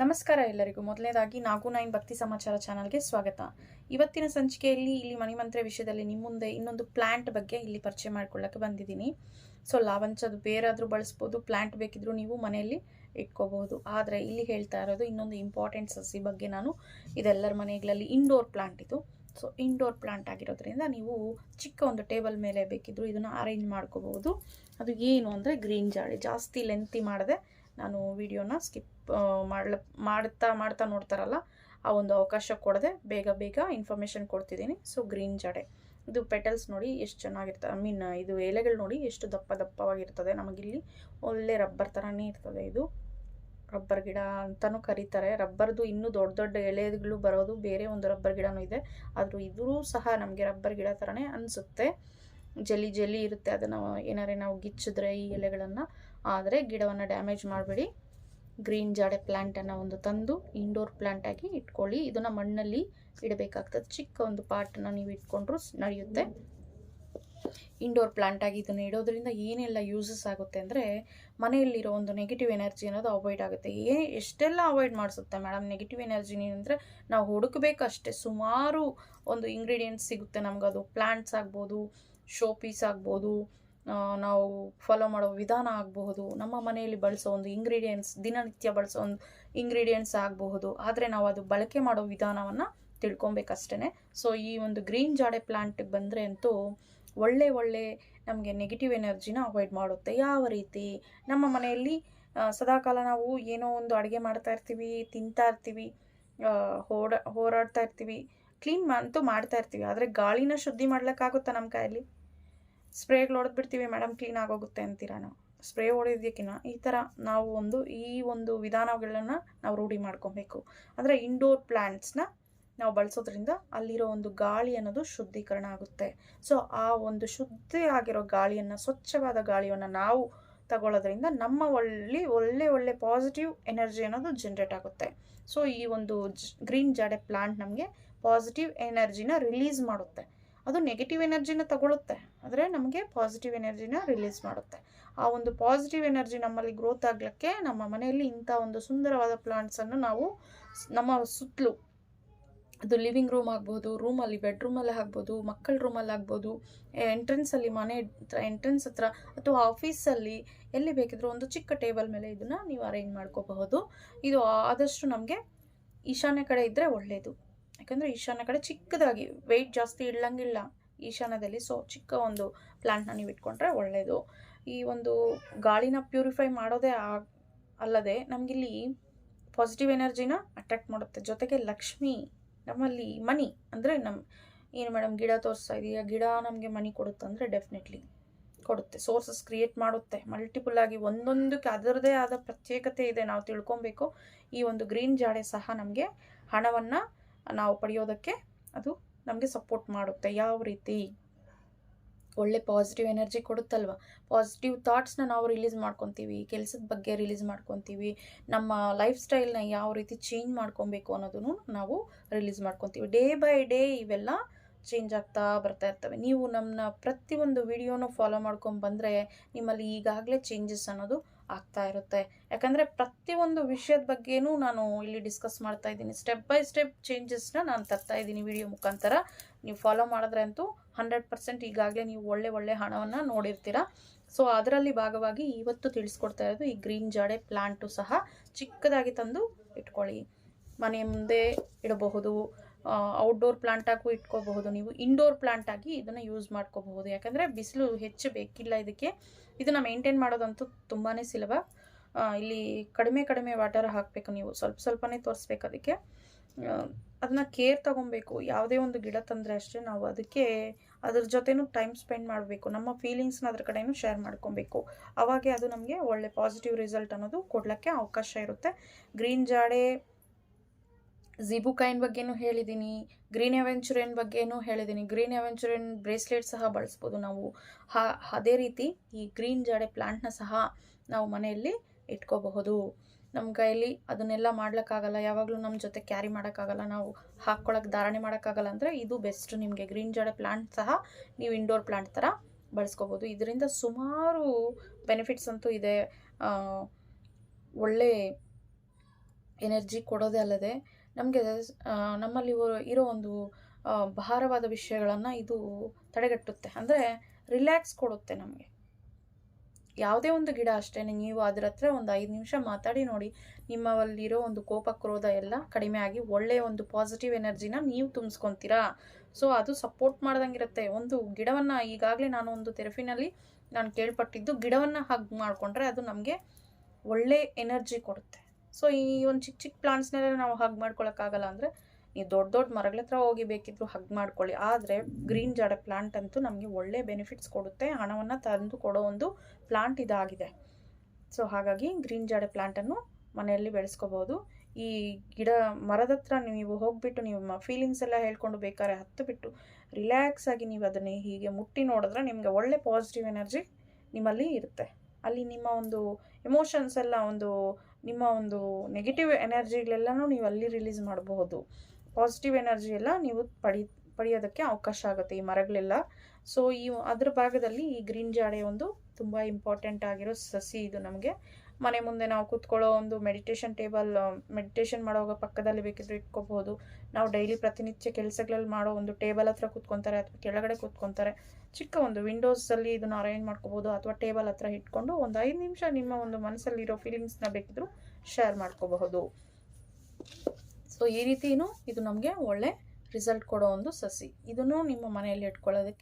ನಮಸ್ಕಾರ ಎಲ್ಲರಿಗೂ. ಮೊದಲನೇದಾಗಿ ನಾಗು ನೈನ್ ಭಕ್ತಿ ಸಮಾಚಾರ ಚಾನಲ್ಗೆ ಸ್ವಾಗತ. ಇವತ್ತಿನ ಸಂಚಿಕೆಯಲ್ಲಿ ಇಲ್ಲಿ ಮಣಿಮಂತ್ರ ವಿಷಯದಲ್ಲಿ ನಿಮ್ಮ ಮುಂದೆ ಇನ್ನೊಂದು ಪ್ಲಾಂಟ್ ಬಗ್ಗೆ ಇಲ್ಲಿ ಪರಿಚಯ ಮಾಡ್ಕೊಳ್ಳೋಕೆ ಬಂದಿದ್ದೀನಿ. ಸೊ ಲಾವಂಚದು ಬೇರಾದರೂ ಬಳಸ್ಬೋದು, ಪ್ಲಾಂಟ್ ಬೇಕಿದ್ರೂ ನೀವು ಮನೆಯಲ್ಲಿ ಇಟ್ಕೋಬಹುದು. ಆದರೆ ಇಲ್ಲಿ ಹೇಳ್ತಾ ಇರೋದು ಇನ್ನೊಂದು ಇಂಪಾರ್ಟೆಂಟ್ ಸಸಿ ಬಗ್ಗೆ ನಾನು. ಇದೆಲ್ಲರ ಮನೆಗಳಲ್ಲಿ ಇಂಡೋರ್ ಪ್ಲಾಂಟ್ ಇದು. ಸೊ ಇಂಡೋರ್ ಪ್ಲಾಂಟ್ ಆಗಿರೋದ್ರಿಂದ ನೀವು ಚಿಕ್ಕ ಒಂದು ಟೇಬಲ್ ಮೇಲೆ ಬೇಕಿದ್ರು ಇದನ್ನು ಅರೇಂಜ್ ಮಾಡ್ಕೋಬಹುದು. ಅದು ಏನು ಅಂದರೆ ಗ್ರೀನ್ ಜಾಳಿ, ಜಾಸ್ತಿ ಲೆಂತಿ ಮಾಡದೆ ನಾನು ವಿಡಿಯೋನ ಸ್ಕಿಪ್ ಮಾಡ್ಲ, ಮಾಡ್ತಾ ಮಾಡ್ತಾ ನೋಡ್ತಾರಲ್ಲ, ಆ ಒಂದು ಅವಕಾಶ ಕೊಡದೆ ಬೇಗ ಬೇಗ ಇನ್ಫಾರ್ಮೇಷನ್ ಕೊಡ್ತಿದ್ದೀನಿ. ಸೊ ಗ್ರೀನ್ ಜಡೆ. ಇದು ಪೆಟಲ್ಸ್ ನೋಡಿ ಎಷ್ಟು ಚೆನ್ನಾಗಿರ್ತದೆ ಐ ಮೀನ್ ಇದು ಎಲೆಗಳು ನೋಡಿ ಎಷ್ಟು ದಪ್ಪ ದಪ್ಪವಾಗಿರ್ತದೆ. ನಮಗಿಲ್ಲಿ ಒಳ್ಳೆ ರಬ್ಬರ್ ಥರನೇ ಇರ್ತದೆ ಇದು. ರಬ್ಬರ್ ಗಿಡ ಅಂತಲೂ ಕರೀತಾರೆ. ರಬ್ಬರ್ದು ಇನ್ನೂ ದೊಡ್ಡ ದೊಡ್ಡ ಎಲೆಗಳು ಬರೋದು ಬೇರೆ ಒಂದು ರಬ್ಬರ್ ಗಿಡನೂ ಇದೆ. ಆದರೂ ಇದ್ರೂ ಸಹ ನಮಗೆ ರಬ್ಬರ್ ಗಿಡ ಥರನೇ ಅನಿಸುತ್ತೆ. ಜಲಿ ಜಲಿ ಇರುತ್ತೆ ಅದನ್ನು ಏನಾರೇ ನಾವು ಗಿಚ್ಚಿದ್ರೆ ಈ ಎಲೆಗಳನ್ನು. ಆದರೆ ಗಿಡವನ್ನು ಡ್ಯಾಮೇಜ್ ಮಾಡಬೇಡಿ. ಗ್ರೀನ್ ಜಾಡೆ ಪ್ಲ್ಯಾಂಟನ್ನು ಒಂದು ತಂದು ಇಂಡೋರ್ ಪ್ಲ್ಯಾಂಟಾಗಿ ಇಟ್ಕೊಳ್ಳಿ. ಇದನ್ನು ಮಣ್ಣಲ್ಲಿ ಇಡಬೇಕಾಗ್ತದೆ. ಚಿಕ್ಕ ಒಂದು ಪಾಟನ್ನು ನೀವು ಇಟ್ಕೊಂಡ್ರು ನಡೆಯುತ್ತೆ. ಇಂಡೋರ್ ಪ್ಲ್ಯಾಂಟಾಗಿ ಇದನ್ನು ಇಡೋದ್ರಿಂದ ಏನೆಲ್ಲ ಯೂಸಸ್ ಆಗುತ್ತೆ ಅಂದರೆ ಮನೆಯಲ್ಲಿರೋ ಒಂದು ನೆಗೆಟಿವ್ ಎನರ್ಜಿ ಅನ್ನೋದು ಅವಾಯ್ಡ್ ಆಗುತ್ತೆ. ಏ, ಎಷ್ಟೆಲ್ಲ ಅವಾಯ್ಡ್ ಮಾಡಿಸುತ್ತೆ ಮೇಡಮ್ ನೆಗೆಟಿವ್ ಎನರ್ಜಿ ಅಂದರೆ ನಾವು ಹುಡುಕಬೇಕಷ್ಟೇ. ಸುಮಾರು ಒಂದು ಇಂಗ್ರೀಡಿಯೆಂಟ್ಸ್ ಸಿಗುತ್ತೆ ನಮ್ಗೆ ಅದು ಪ್ಲಾಂಟ್ಸ್ ಆಗ್ಬೋದು ಶೋ ಪೀಸ್ ಆಗ್ಬೋದು ನಾವು ಫಾಲೋ ಮಾಡೋ ವಿಧಾನ ಆಗಬಹುದು. ನಮ್ಮ ಮನೆಯಲ್ಲಿ ಬಳಸೋ ಒಂದು ಇಂಗ್ರೀಡಿಯೆಂಟ್ಸ್ ದಿನನಿತ್ಯ ಬಳಸೋ ಒಂದು ಇಂಗ್ರೀಡಿಯೆಂಟ್ಸ್ ಆಗಬಹುದು. ಆದರೆ ನಾವು ಅದು ಬಳಕೆ ಮಾಡೋ ವಿಧಾನವನ್ನು ತಿಳ್ಕೊಬೇಕಷ್ಟೇ ಸೊ ಈ ಒಂದು ಗ್ರೀನ್ ಜಾಡೆ ಪ್ಲಾಂಟಿಗೆ ಬಂದರೆ ಅಂತೂ ಒಳ್ಳೆ ಒಳ್ಳೆ ನಮಗೆ ನೆಗೆಟಿವ್ ಎನರ್ಜಿನ ಅವಾಯ್ಡ್ ಮಾಡುತ್ತೆ. ಯಾವ ರೀತಿ? ನಮ್ಮ ಮನೆಯಲ್ಲಿ ಸದಾಕಾಲ ನಾವು ಏನೋ ಒಂದು ಅಡುಗೆ ಮಾಡ್ತಾ ಇರ್ತೀವಿ, ತಿಂತಾ ಇರ್ತೀವಿ ಹೋರಾಡ್ತಾ ಇರ್ತೀವಿ ಕ್ಲೀನ್ ಅಂತೂ ಮಾಡ್ತಾ ಇರ್ತೀವಿ. ಆದರೆ ಗಾಳಿನ ಶುದ್ಧಿ ಮಾಡ್ಲಿಕ್ಕಾಗುತ್ತಾ ನಮ್ಮ ಕೈಯಲ್ಲಿ? ಸ್ಪ್ರೇಗಳು ಹೊಡೆದ್ಬಿಡ್ತೀವಿ ಮೇಡಮ್ ಕ್ಲೀನ್ ಆಗೋಗುತ್ತೆ ಅಂತೀರಾ ನಾವು? ಸ್ಪ್ರೇ ಹೊಡೆಯೋದಕ್ಕಿಂತ ಈ ಥರ ನಾವು ಒಂದು, ಈ ಒಂದು ವಿಧಾನಗಳನ್ನು ನಾವು ರೂಢಿ ಮಾಡ್ಕೊಬೇಕು. ಅಂದರೆ ಇಂಡೋರ್ ಪ್ಲ್ಯಾಂಟ್ಸ್ನ ನಾವು ಬಳಸೋದ್ರಿಂದ ಅಲ್ಲಿರೋ ಒಂದು ಗಾಳಿ ಅನ್ನೋದು ಶುದ್ಧೀಕರಣ ಆಗುತ್ತೆ. ಸೊ ಆ ಒಂದು ಶುದ್ಧಿ ಆಗಿರೋ ಗಾಳಿಯನ್ನು, ಸ್ವಚ್ಛವಾದ ಗಾಳಿಯನ್ನು ನಾವು ತಗೊಳ್ಳೋದ್ರಿಂದ ನಮ್ಮ ಒಳ್ಳೆ ಒಳ್ಳೆ ಒಳ್ಳೆ ಪಾಸಿಟಿವ್ ಎನರ್ಜಿ ಅನ್ನೋದು ಜನ್ರೇಟ್ ಆಗುತ್ತೆ. ಸೊ ಈ ಒಂದು ಗ್ರೀನ್ ಜಾಡೆ ಪ್ಲಾಂಟ್ ನಮಗೆ ಪಾಸಿಟಿವ್ ಎನರ್ಜಿನ ರಿಲೀಸ್ ಮಾಡುತ್ತೆ. ಅದು ನೆಗೆಟಿವ್ ಎನರ್ಜಿನ ತಗೊಳುತ್ತೆ. ಆದರೆ ನಮಗೆ ಪಾಸಿಟಿವ್ ಎನರ್ಜಿನ ರಿಲೀಸ್ ಮಾಡುತ್ತೆ. ಆ ಒಂದು ಪಾಸಿಟಿವ್ ಎನರ್ಜಿ ನಮ್ಮಲ್ಲಿ ಗ್ರೋತ್ ಆಗಲಿಕ್ಕೆ ನಮ್ಮ ಮನೆಯಲ್ಲಿ ಇಂಥ ಒಂದು ಸುಂದರವಾದ ಪ್ಲಾಂಟ್ಸನ್ನು ನಾವು ನಮ್ಮ ಸುತ್ತಲೂ ಅದು ಲಿವಿಂಗ್ ರೂಮ್ ಆಗ್ಬೋದು ರೂಮಲ್ಲಿ ಬೆಡ್ರೂಮಲ್ಲಿ ಆಗ್ಬೋದು, ಮಕ್ಕಳ ರೂಮಲ್ಲಿ ಆಗ್ಬೋದು ಎಂಟ್ರೆನ್ಸಲ್ಲಿ ಮನೆ ಎಂಟ್ರೆನ್ಸ್ ಹತ್ರ ಅಥವಾ ಆಫೀಸಲ್ಲಿ ಎಲ್ಲಿ ಬೇಕಿದ್ರೂ ಒಂದು ಚಿಕ್ಕ ಟೇಬಲ್ ಮೇಲೆ ಇದನ್ನು ನೀವು ಅರೇಂಜ್ ಮಾಡ್ಕೋಬಹುದು. ಇದು ಆದಷ್ಟು ನಮಗೆ ಈಶಾನ್ಯ ಕಡೆ ಇದ್ದರೆ ಒಳ್ಳೆಯದು ಯಾಕಂದರೆ ಈಶಾನ್ಯ ಕಡೆ ಚಿಕ್ಕದಾಗಿ ವೆಯ್ಟ್ ಜಾಸ್ತಿ ಇಡಲಂಗಿಲ್ಲ. ಈಶಾನ್ಯದಲ್ಲಿ ಸೊ ಚಿಕ್ಕ ಒಂದು ಪ್ಲ್ಯಾಂಟ್ನ ನೀವು ಇಟ್ಕೊಂಡ್ರೆ ಒಳ್ಳೆಯದು ಈ ಒಂದು ಗಾಳಿನ ಪ್ಯೂರಿಫೈ ಮಾಡೋದೇ ಅಲ್ಲದೆ ನಮಗಿಲ್ಲಿ ಪಾಸಿಟಿವ್ ಎನರ್ಜಿನ ಅಟ್ರ್ಯಾಕ್ಟ್ ಮಾಡುತ್ತೆ. ಜೊತೆಗೆ ಲಕ್ಷ್ಮಿ ನಮ್ಮಲ್ಲಿ ಮನಿ ಅಂದರೆ ನಮ್ಮ ಏನು ಮೇಡಮ್ ಗಿಡ ತೋರಿಸ್ತಾ ಇದೆಯಾ? ಗಿಡ ನಮಗೆ ಮನಿ ಕೊಡುತ್ತೆ ಅಂದರೆ ಡೆಫಿನೆಟ್ಲಿ ಕೊಡುತ್ತೆ. ಸೋರ್ಸಸ್ ಕ್ರಿಯೇಟ್ ಮಾಡುತ್ತೆ. ಮಲ್ಟಿಪಲ್ ಆಗಿ ಒಂದೊಂದಕ್ಕೆ ಅದರದೇ ಆದ ಪ್ರತ್ಯೇಕತೆ ಇದೆ. ನಾವು ತಿಳ್ಕೊಬೇಕು. ಈ ಒಂದು ಗ್ರೀನ್ ಜಾಡೆ ಸಹ ನಮಗೆ ಹಣವನ್ನು ನಾವು ಪಡೆಯೋದಕ್ಕೆ ಅದು ನಮಗೆ ಸಪೋರ್ಟ್ ಮಾಡುತ್ತೆ. ಯಾವ ರೀತಿ? ಒಳ್ಳೆ ಪಾಸಿಟಿವ್ ಎನರ್ಜಿ ಕೊಡುತ್ತಲ್ವ? ಪಾಸಿಟಿವ್ ಥಾಟ್ಸ್ನ ನಾವು ರಿಲೀಸ್ ಮಾಡ್ಕೊತೀವಿ, ಕೆಲಸದ ಬಗ್ಗೆ ರಿಲೀಸ್ ಮಾಡ್ಕೊತೀವಿ, ನಮ್ಮ ಲೈಫ್ ಸ್ಟೈಲ್ನ ಯಾವ ರೀತಿ ಚೇಂಜ್ ಮಾಡ್ಕೊಬೇಕು ಅನ್ನೋದನ್ನು ನಾವು ರಿಲೀಸ್ ಮಾಡ್ಕೊತೀವಿ. ಡೇ ಬೈ ಡೇ ಇವೆಲ್ಲ ಚೇಂಜ್ ಆಗ್ತಾ ಬರ್ತಾ ಇರ್ತವೆ. ನೀವು ನಮ್ಮನ್ನ ಪ್ರತಿಯೊಂದು ವಿಡಿಯೋನೂ ಫಾಲೋ ಮಾಡ್ಕೊಂಡು ಬಂದರೆ ನಿಮ್ಮಲ್ಲಿ ಈಗಾಗಲೇ ಚೇಂಜಸ್ ಅನ್ನೋದು ಆಗ್ತಾ ಇರುತ್ತೆ. ಯಾಕಂದರೆ ಪ್ರತಿಯೊಂದು ವಿಷಯದ ಬಗ್ಗೆನೂ ನಾನು ಇಲ್ಲಿ ಡಿಸ್ಕಸ್ ಮಾಡ್ತಾ ಇದ್ದೀನಿ. ಸ್ಟೆಪ್ ಬೈ ಸ್ಟೆಪ್ ಚೇಂಜಸ್ನ ನಾನು ತರ್ತಾ ಇದ್ದೀನಿ ವಿಡಿಯೋ ಮುಖಾಂತರ. ನೀವು ಫಾಲೋ ಮಾಡಿದ್ರೆ ಅಂತೂ ಹಂಡ್ರೆಡ್ ಪರ್ಸೆಂಟ್ ಈಗಾಗಲೇ ನೀವು ಒಳ್ಳೆ ಒಳ್ಳೆ ಹಣವನ್ನು ನೋಡಿರ್ತೀರ. ಸೊ ಅದರಲ್ಲಿ ಭಾಗವಾಗಿ ಇವತ್ತು ತಿಳಿಸ್ಕೊಡ್ತಾ ಇರೋದು ಈ ಗ್ರೀನ್ ಜಾಡೆ ಪ್ಲ್ಯಾಂಟು ಸಹ ಚಿಕ್ಕದಾಗಿ ತಂದು ಇಟ್ಕೊಳ್ಳಿ. ಮನೆ ಮುಂದೆ ಇಡಬಹುದು. ಔಟ್ಡೋರ್ ಪ್ಲಾಂಟಾಗೂ ಇಟ್ಕೋಬಹುದು. ನೀವು ಇಂಡೋರ್ ಪ್ಲಾಂಟ್ ಆಗಿ ಇದನ್ನು ಯೂಸ್ ಮಾಡ್ಕೋಬಹುದು. ಯಾಕಂದರೆ ಬಿಸಿಲು ಹೆಚ್ಚು ಬೇಕಿಲ್ಲ ಇದಕ್ಕೆ. ಇದನ್ನು ಮೇಂಟೈನ್ ಮಾಡೋದಂತೂ ತುಂಬಾ ಸುಲಭ. ಇಲ್ಲಿ ಕಡಿಮೆ ಕಡಿಮೆ ವಾಟರ್ ಹಾಕಬೇಕು ನೀವು. ಸ್ವಲ್ಪ ಸ್ವಲ್ಪನೇ ತೋರಿಸ್ಬೇಕು ಅದಕ್ಕೆ. ಅದನ್ನ ಕೇರ್ ತಗೊಬೇಕು. ಯಾವುದೇ ಒಂದು ಗಿಡ ತಂದರೆ ಅಷ್ಟೇ ನಾವು ಅದಕ್ಕೆ ಅದ್ರ ಜೊತೆನೂ ಟೈಮ್ ಸ್ಪೆಂಡ್ ಮಾಡಬೇಕು. ನಮ್ಮ ಫೀಲಿಂಗ್ಸ್ನ ಅದ್ರ ಕಡೆನೂ ಶೇರ್ ಮಾಡ್ಕೊಬೇಕು. ಅವಾಗೆ ಅದು ನಮಗೆ ಒಳ್ಳೆ ಪಾಸಿಟಿವ್ ರಿಸಲ್ಟ್ ಅನ್ನೋದು ಕೊಡಲಿಕ್ಕೆ ಅವಕಾಶ ಇರುತ್ತೆ. ಗ್ರೀನ್ ಜಾಡೆ ಜಿಬುಕೈನ್ ಬಗ್ಗೆನೂ ಹೇಳಿದ್ದೀನಿ ಗ್ರೀನ್ ಅವೆಂಚುರಿಯನ್ ಬಗ್ಗೆನೂ ಹೇಳಿದ್ದೀನಿ ಗ್ರೀನ್ ಅವೆಂಚುರಿಯನ್ ಬ್ರೇಸ್ಲೆಟ್ ಸಹ ಬಳಸ್ಬೋದು ನಾವು ಹಾ ಅದೇ ರೀತಿ ಈ ಗ್ರೀನ್ ಜಾಡೆ ಪ್ಲಾಂಟ್ನ ಸಹ ನಾವು ಮನೆಯಲ್ಲಿ ಇಟ್ಕೋಬಹುದು ನಮ್ಮ ಕೈಯಲ್ಲಿ ಅದನ್ನೆಲ್ಲ ಮಾಡ್ಲಿಕ್ಕಾಗಲ್ಲ ಯಾವಾಗಲೂ ನಮ್ಮ ಜೊತೆ ಕ್ಯಾರಿ ಮಾಡೋಕ್ಕಾಗಲ್ಲ ನಾವು ಹಾಕ್ಕೊಳಕ್ಕೆ ಧಾರಣೆ ಮಾಡೋಕ್ಕಾಗಲ್ಲ ಅಂದರೆ ಇದು ಬೆಸ್ಟ್ ನಿಮಗೆ ಗ್ರೀನ್ ಜಾಡೆ ಪ್ಲಾಂಟ್ ಸಹ ನೀವು ಇಂಡೋರ್ ಪ್ಲಾಂಟ್ ಥರ ಬಳಸ್ಕೋಬೋದು ಇದರಿಂದ ಸುಮಾರು ಬೆನಿಫಿಟ್ಸ್ ಅಂತೂ ಇದೆ ಒಳ್ಳೆ ಎನರ್ಜಿ ಕೊಡೋದೇ ಅಲ್ಲದೆ ನಮಗೆ ನಮ್ಮಲ್ಲಿ ಇರೋ- ಒಂದು ಭಾರವಾದ ವಿಷಯಗಳನ್ನು ಇದು ತಡೆಗಟ್ಟುತ್ತೆ. ಅಂದರೆ ರಿಲ್ಯಾಕ್ಸ್ ಕೊಡುತ್ತೆ ನಮಗೆ. ಯಾವುದೇ ಒಂದು ಗಿಡ ಅಷ್ಟೇ, ನೀವು ಅದ್ರ ಹತ್ರ ಒಂದು ಐದು ನಿಮಿಷ ಮಾತಾಡಿ ನೋಡಿ, ನಿಮ್ಮಲ್ಲಿರೋ ಒಂದು ಕೋಪ, ಕ್ರೋಧ ಎಲ್ಲ ಕಡಿಮೆ ಆಗಿ ಒಳ್ಳೆಯ ಒಂದು ಪಾಸಿಟಿವ್ ಎನರ್ಜಿನ ನೀವು ತುಂಬಿಸ್ಕೊತೀರಾ? ಸೊ ಅದು ಸಪೋರ್ಟ್ ಮಾಡ್ದಂಗಿರುತ್ತೆ. ಒಂದು ಗಿಡವನ್ನು ಈಗಾಗಲೇ ನಾನು ಒಂದು ತೆರಫಿನಲ್ಲಿ ನಾನು ಕೇಳ್ಪಟ್ಟಿದ್ದು, ಗಿಡವನ್ನು ಹಗ್ ಮಾಡಿಕೊಂಡ್ರೆ ಅದು ನಮಗೆ ಒಳ್ಳೆ ಎನರ್ಜಿ ಕೊಡುತ್ತೆ. ಸೊ ಈ ಒಂದು ಚಿಕ್ಕ ಚಿಕ್ಕ ಪ್ಲಾಂಟ್ಸ್ನೆಲ್ಲ ನಾವು ಹಗ್ ಮಾಡ್ಕೊಳಕ್ಕಾಗಲ್ಲ ಅಂದರೆ ನೀವು ದೊಡ್ಡ ದೊಡ್ಡ ಮರಗಳ ಹತ್ರ ಹೋಗಿ ಬೇಕಿದ್ರು ಹಗ್ ಮಾಡ್ಕೊಳ್ಳಿ. ಆದರೆ ಗ್ರೀನ್ ಜಾಡ ಪ್ಲಾಂಟ್ ಅಂತೂ ನಮಗೆ ಒಳ್ಳೆ ಬೆನಿಫಿಟ್ಸ್ ಕೊಡುತ್ತೆ. ಹಣವನ್ನು ತಂದು ಕೊಡೋ ಒಂದು ಪ್ಲಾಂಟ್ ಇದಾಗಿದೆ. ಸೊ ಹಾಗಾಗಿ ಗ್ರೀನ್ ಜಾಡೆ ಪ್ಲಾಂಟನ್ನು ಮನೆಯಲ್ಲಿ ಬೆಳೆಸ್ಕೋಬೋದು. ಈ ಗಿಡ ಮರದ ಹತ್ರ ನೀವು ಹೋಗಿಬಿಟ್ಟು ನಿಮ್ಮ ಫೀಲಿಂಗ್ಸ್ ಎಲ್ಲ ಹೇಳ್ಕೊಂಡು ಬೇಕಾದ್ರೆ ಹತ್ತು ಬಿಟ್ಟು ರಿಲ್ಯಾಕ್ಸ್ ಆಗಿ ನೀವು ಅದನ್ನು ಹೀಗೆ ಮುಟ್ಟಿ ನೋಡಿದ್ರೆ ನಿಮಗೆ ಒಳ್ಳೆ ಪಾಸಿಟಿವ್ ಎನರ್ಜಿ ನಿಮ್ಮಲ್ಲಿ ಇರುತ್ತೆ. ಅಲ್ಲಿ ನಿಮ್ಮ ಒಂದು ಎಮೋಷನ್ಸ್ ಎಲ್ಲ ಒಂದು ನಿಮ್ಮ ಒಂದು ನೆಗೆಟಿವ್ ಎನರ್ಜಿಗಳೆಲ್ಲನೂ ನೀವು ಅಲ್ಲಿ ರಿಲೀಸ್ ಮಾಡಬಹುದು. ಪಾಸಿಟಿವ್ ಎನರ್ಜಿ ಎಲ್ಲ ನೀವು ಪಡಿ, ಪಡೆಯೋದಕ್ಕೆ ಅವಕಾಶ ಆಗುತ್ತೆ ಈ ಮರಗಳೆಲ್ಲ. ಸೊ ಈ ಅದ್ರ ಭಾಗದಲ್ಲಿ ಈ ಗ್ರೀನ್ ಜಾಡೆ ಒಂದು ತುಂಬ ಇಂಪಾರ್ಟೆಂಟ್ ಆಗಿರೋ ಸಸಿ ಇದು ನಮಗೆ. ಮನೆ ಮುಂದೆ ನಾವು ಕೂತ್ಕೊಳ್ಳೋ ಒಂದು ಮೆಡಿಟೇಷನ್ ಟೇಬಲ್ ಮೆಡಿಟೇಷನ್ ಮಾಡುವಾಗ ಪಕ್ಕದಲ್ಲಿ ಬೇಕಿದ್ರೆ ಇಟ್ಕೋಬಹುದು ನಾವು ಡೈಲಿ ಪ್ರತಿನಿತ್ಯ ಕೆಲಸಗಳಲ್ಲಿ ಮಾಡೋ ಒಂದು ಟೇಬಲ್ ಹತ್ರ ಕೂತ್ಕೊಂತಾರೆ ಅಥವಾ ಕೆಳಗಡೆ ಕೂತ್ಕೊತಾರೆ. ಚಿಕ್ಕ ಒಂದು ವಿಂಡೋಸಲ್ಲಿ ಇದನ್ನು ಅರೇಂಜ್ ಮಾಡ್ಕೋಬೋದು ಅಥವಾ ಟೇಬಲ್ ಹತ್ರ ಇಟ್ಕೊಂಡು ಒಂದು ಐದು ನಿಮಿಷ ನಿಮ್ಮ ಒಂದು ಮನಸ್ಸಲ್ಲಿರೋ ಫೀಲಿಂಗ್ಸ್ನ ಬೇಕಿದ್ರು ಶೇರ್ ಮಾಡ್ಕೋಬಹುದು. ಸೊ ಈ ರೀತಿಯೂ ಇದು ನಮಗೆ ಒಳ್ಳೆ ರಿಸಲ್ಟ್ ಕೊಡೋ ಒಂದು ಸಸಿ. ಇದನ್ನು ನಿಮ್ಮ ಮನೆಯಲ್ಲಿ ಇಟ್ಕೊಳ್ಳೋದಕ್ಕೆ